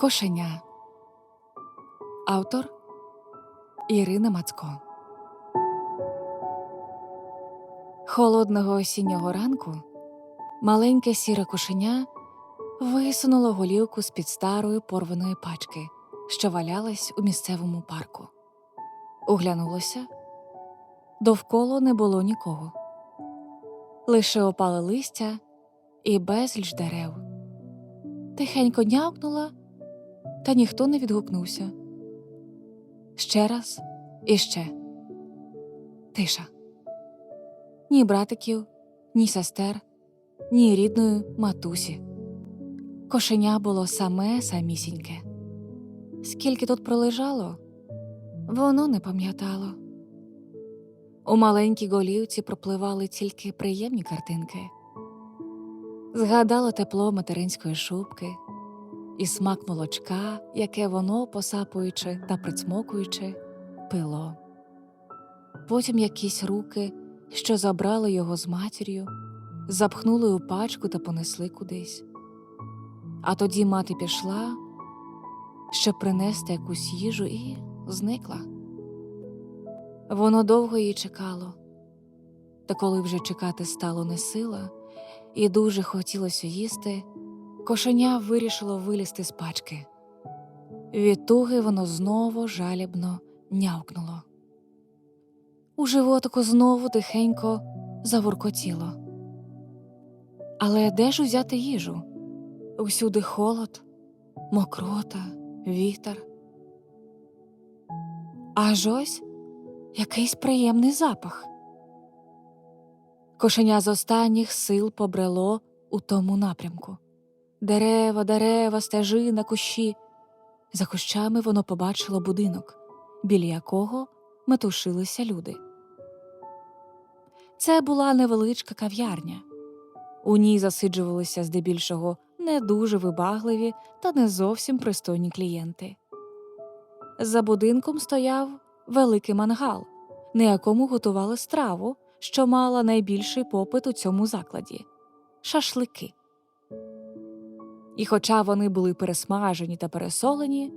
Кошеня. Автор Ірина Мацко. Холодного осіннього ранку маленьке сіре кошеня висунуло голівку з під старої порваної пачки, що валялась у місцевому парку. Оглянулося довкола не було нікого. Лише опали листя і безліч дерев. Тихенько нявкнула, та ніхто не відгукнувся. Ще раз і ще. Тиша. Ні братиків, ні сестер, ні рідної матусі. Кошеня було саме самісіньке. Скільки тут пролежало, воно не пам'ятало. У маленькій голівці пропливали тільки приємні картинки. Згадало тепло материнської шубки і смак молочка, яке воно, посапуючи та прицмокуючи, пило. Потім якісь руки, що забрали його з матір'ю, запхнули у пачку та понесли кудись. А тоді мати пішла, щоб принести якусь їжу, і зникла. Воно довго її чекало, та коли вже чекати стало не сила, і дуже хотілося їсти, кошеня вирішило вилізти з пачки. Від туги воно знову жалібно нявкнуло. У животику знову тихенько завуркотіло. Але де ж узяти їжу? Усюди холод, мокрота, вітер. Аж ось якийсь приємний запах. Кошеня з останніх сил побрело у тому напрямку. Дерева, дерева, стежина, кущі. За кущами воно побачило будинок, біля якого метушилися люди. Це була невеличка кав'ярня. У ній засиджувалися здебільшого не дуже вибагливі та не зовсім пристойні клієнти. За будинком стояв великий мангал, на якому готували страву, що мала найбільший попит у цьому закладі шашлики. І хоча вони були пересмажені та пересолені,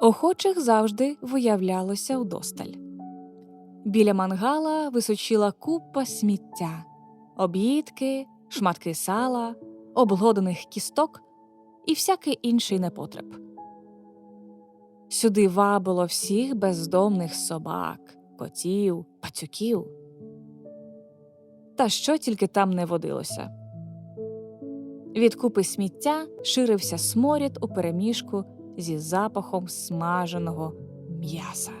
охочих завжди виявлялося вдосталь. Біля мангала височила купа сміття, об'їдки, шматки сала, обглоданих кісток і всякий інший непотреб. Сюди вабило всіх бездомних собак, котів, пацюків. Та що тільки там не водилося. Від купи сміття ширився сморід у переміжку зі запахом смаженого м'яса.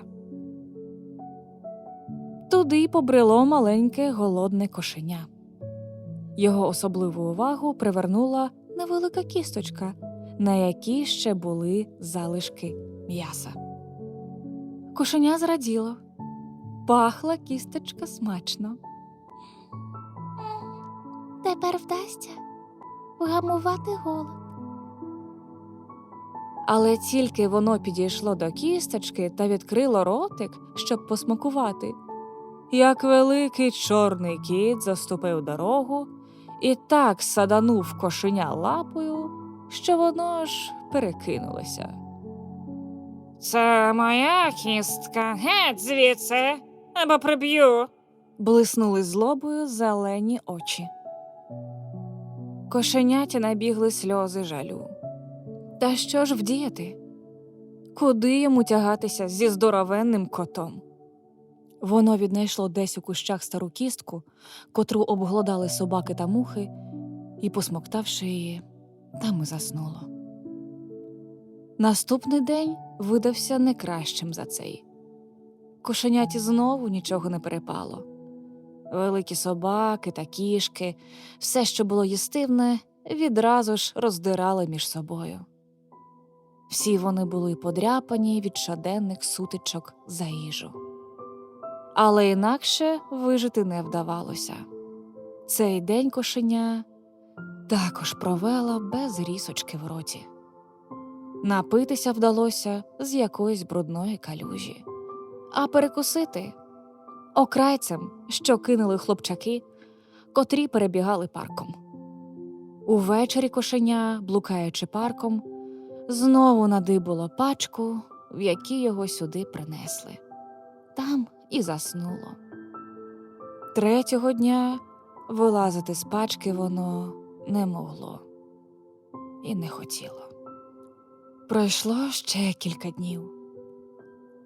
Туди побрело маленьке голодне кошеня. Його особливу увагу привернула невелика кісточка, на якій ще були залишки м'яса. Кошеня зраділо. Пахла кісточка смачно. Тепер вдасться вгамувати голод. Але тільки воно підійшло до кісточки та відкрило ротик, щоб посмакувати, як великий чорний кіт заступив дорогу і так саданув кошеня лапою, що воно ж перекинулося. Це моя кістка. Геть звідси, або приб'ю. Блиснули злобою зелені очі. Кошеняті набігли сльози жалю. Та що ж вдіяти? Куди йому тягатися зі здоровенним котом? Воно віднайшло десь у кущах стару кістку, котру обглодали собаки та мухи, і, посмоктавши її, там і заснуло. Наступний день видався не кращим за цей. Кошеняті знову нічого не перепало. Великі собаки та кішки, все, що було їстивне, відразу ж роздирали між собою. Всі вони були подряпані від щоденних сутичок за їжу. Але інакше вижити не вдавалося. Цей день кошеня також провела без рісочки в роті. Напитися вдалося з якоїсь брудної калюжі, а перекусити окрайцем, що кинули хлопчаки, котрі перебігали парком. Увечері кошеня, блукаючи парком, Знову надибуло пачку, в якій його сюди принесли. Там і заснуло. Третього дня вилазити з пачки воно не могло і не хотіло. Пройшло ще кілька днів.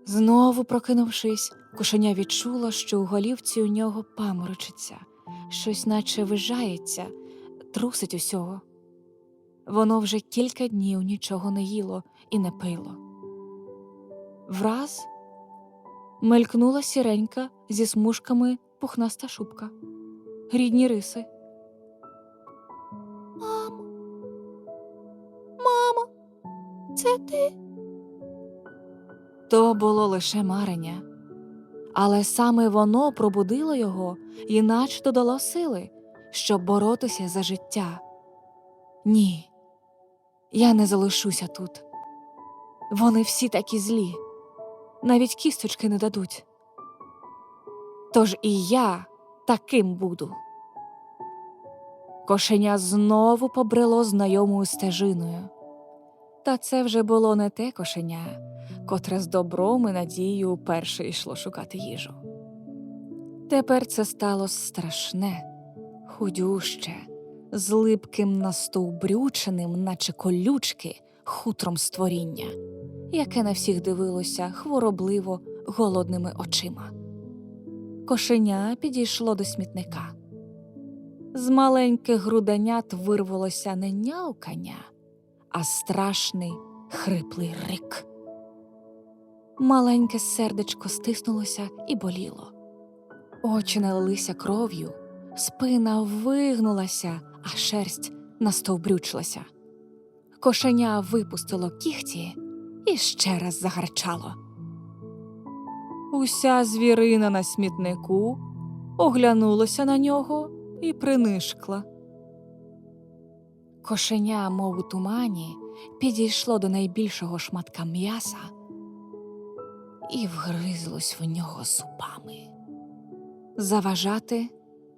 Знову прокинувшись, кошеня відчуло, що у голівці у нього паморочиться, щось наче вижається, трусить усього. Воно вже кілька днів нічого не їло і не пило. Враз мелькнула сіренька зі смужками пухнаста шубка, рідні риси. Мамо. Мамо, це ти? То було лише марення, але саме воно пробудило його і наче додало сили, щоб боротися за життя. Ні, я не залишуся тут. Вони всі такі злі, навіть кісточки не дадуть. Тож і я таким буду. Кошеня знову побрело знайомою стежиною. Та це вже було не те кошеня, котре з добром і надією уперше йшло шукати їжу. Тепер це стало страшне, худюще, з липким настовбрюченим, наче колючки, хутром створіння, яке на всіх дивилося хворобливо голодними очима. Кошеня підійшло до смітника. З маленьких груденят вирвалося не няукання, а страшний хриплий рик. Маленьке сердечко стиснулося і боліло. Очі налилися кров'ю, спина вигнулася, а шерсть настовбрючилася. Кошеня випустило кіхті і ще раз загарчало. Уся звірина на смітнику оглянулася на нього і принишкла. Кошеня, мов у тумані, підійшло до найбільшого шматка м'яса і вгризлось в нього зубами. Заважати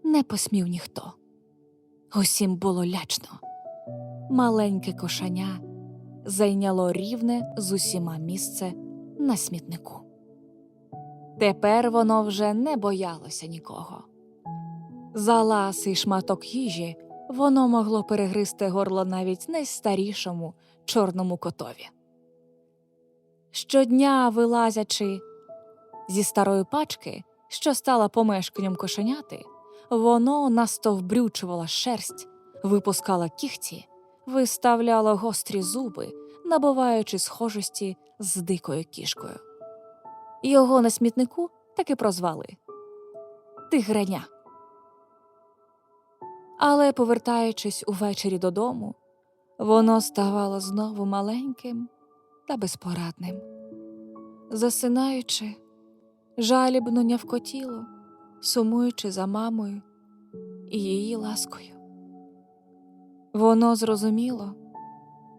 не посмів ніхто. Усім було лячно. Маленьке кошеня зайняло рівне з усіма місце на смітнику. Тепер воно вже не боялося нікого. За ласий шматок їжі воно могло перегризти горло навіть найстарішому чорному котові. Щодня вилазячи зі старої пачки, що стала помешканням кошеняти, воно настовбрючувало шерсть, випускало кіхті, виставляло гострі зуби, набуваючи схожості з дикою кішкою. Його на смітнику таки прозвали Тигреня. Але, повертаючись увечері додому, воно ставало знову маленьким та безпорадним. Засинаючи, жалібно нявкотіло, сумуючи за мамою і її ласкою. Воно зрозуміло,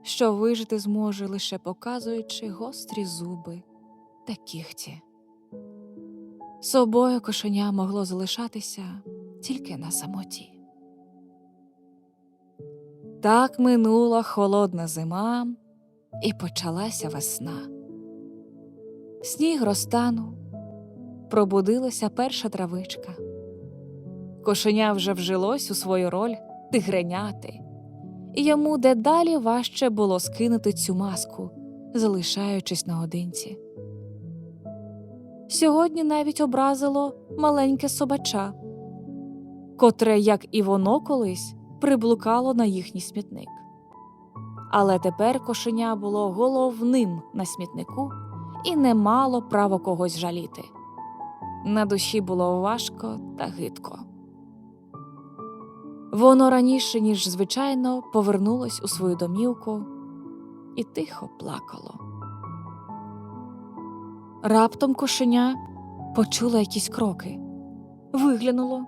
що вижити зможе лише показуючи гострі зуби та кіхті. Собою кошеня могло залишатися тільки на самоті. Так минула холодна зима, і почалася весна. Сніг розтанув, пробудилася перша травичка. Кошеня вже вжилось у свою роль тигреняти, і йому дедалі важче було скинути цю маску, залишаючись наодинці. Сьогодні навіть образило маленьке собача, котре, як і воно колись, приблукало на їхній смітник. Але тепер кошеня було головним на смітнику і не мало право когось жаліти. На душі було важко та гидко. Воно раніше, ніж звичайно, повернулось у свою домівку і тихо плакало. Раптом кошеня почула якісь кроки, виглянуло.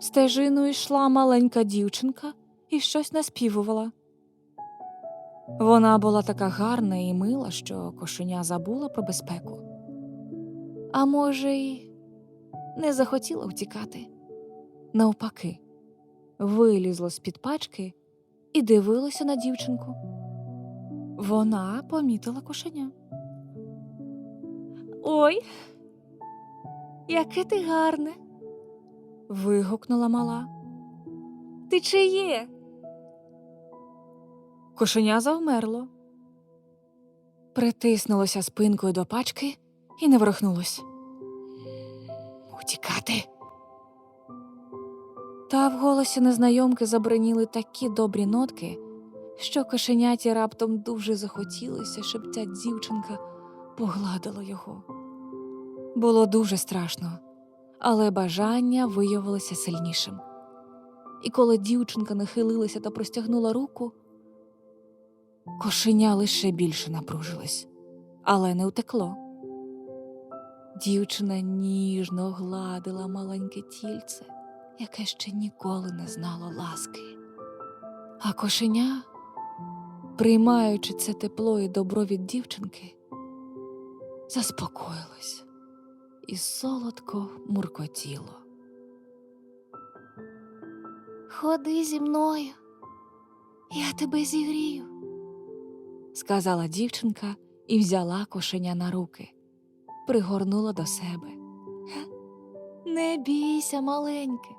Стежиною йшла маленька дівчинка і щось наспівувала. Вона була така гарна і мила, що кошеня забула про безпеку. А може, й не захотіла втікати. Навпаки, вилізло з під пачки і дивилося на дівчинку. Вона помітила кошеня. Ой, яке ти гарне. вигукнула мала. Ти чиє? Кошеня завмерло, притиснулося спинкою до пачки і не ворухнулось. Утікати. Та в голосі незнайомки забриніли такі добрі нотки, що кошеняті раптом дуже захотілося, щоб ця дівчинка погладила його. Було дуже страшно, але бажання виявилося сильнішим. І коли дівчинка нахилилася та простягнула руку, кошеня лише більше напружилось, але не утекло. Дівчина ніжно гладила маленьке тільце, яке ще ніколи не знало ласки. А кошеня, приймаючи це тепло і добро від дівчинки, заспокоїлось і солодко муркотіло. Ходи зі мною. Я тебе зігрію. Сказала дівчинка і взяла кошеня на руки, пригорнула до себе. Не бійся, маленьке.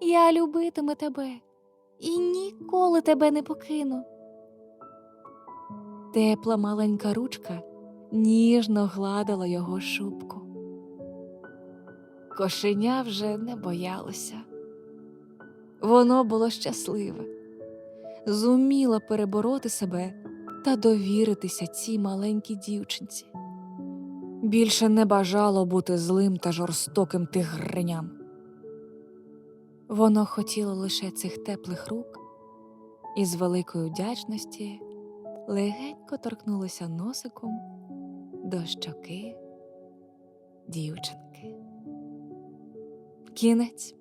Я любитиму тебе і ніколи тебе не покину. Тепла маленька ручка ніжно гладила його шубку. Кошеня вже не боялося. Воно було щасливе, зуміло перебороти себе та довіритися цій маленькій дівчинці. Більше не бажало бути злим та жорстоким тигреням. Воно хотіло лише цих теплих рук і з великої вдячності легенько торкнулося носиком до щоки дівчинки. Кінець.